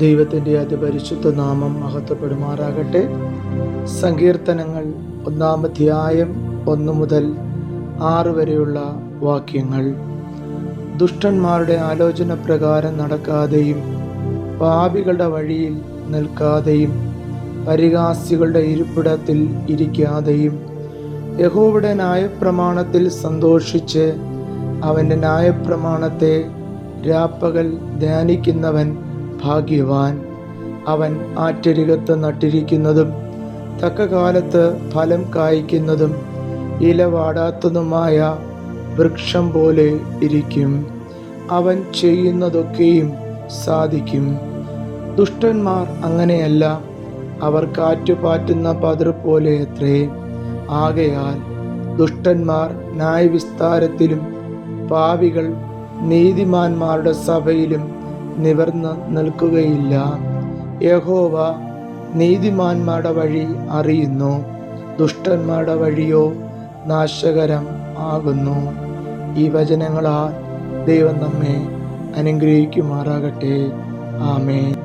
ദൈവത്തിന്റെ അതിപരിശുദ്ധ നാമം മഹത്വപ്പെടുമാറാകട്ടെ. സങ്കീർത്തനങ്ങൾ ഒന്നാം അധ്യായം ഒന്ന് മുതൽ ആറ് വരെയുള്ള വാക്യങ്ങൾ. ദുഷ്ടന്മാരുടെ ആലോചന പ്രകാരം നടക്കാതെയും പാപികളുടെ വഴിയിൽ നിൽക്കാതെയും പരിഹാസികളുടെ ഇരിപ്പിടത്തിൽ ഇരിക്കാതെയും യഹോവിടെ ന്യായപ്രമാണത്തിൽ സന്തോഷിച്ച് അവന്റെ ന്യായപ്രമാണത്തെ രാപ്പകൽ ധ്യാനിക്കുന്നവൻ ഭാഗ്യവാൻ. അവൻ ആറ്റരികത്ത് നട്ടിരിക്കുന്നതും തക്ക കാലത്ത് ഫലം കായ്ക്കുന്നതും ഇല വാടാത്തതുമായ വൃക്ഷം പോലെ ഇരിക്കും. അവൻ ചെയ്യുന്നതൊക്കെയും സാധിക്കും. ദുഷ്ടന്മാർ അങ്ങനെയല്ല. അവർ കാറ്റുപാറ്റുന്ന പതിർ പോലെ അത്രേ. ആകയാൽ ദുഷ്ടന്മാർ ന്യായവിസ്താരത്തിലും പാവികൾ നീതിമാന്മാരുടെ സഭയിലും നിവർന്ന് നിൽക്കുകയില്ല യഹോവ നീതിമാന്മാരുടെ വഴി അറിയുന്നു. ദുഷ്ടന്മാരുടെ വഴിയോ നാശകരം ആകുന്നു. ഈ വചനങ്ങളാൽ ദൈവം നമ്മെ അനുഗ്രഹിക്കുമാറാകട്ടെ. ആമേൻ.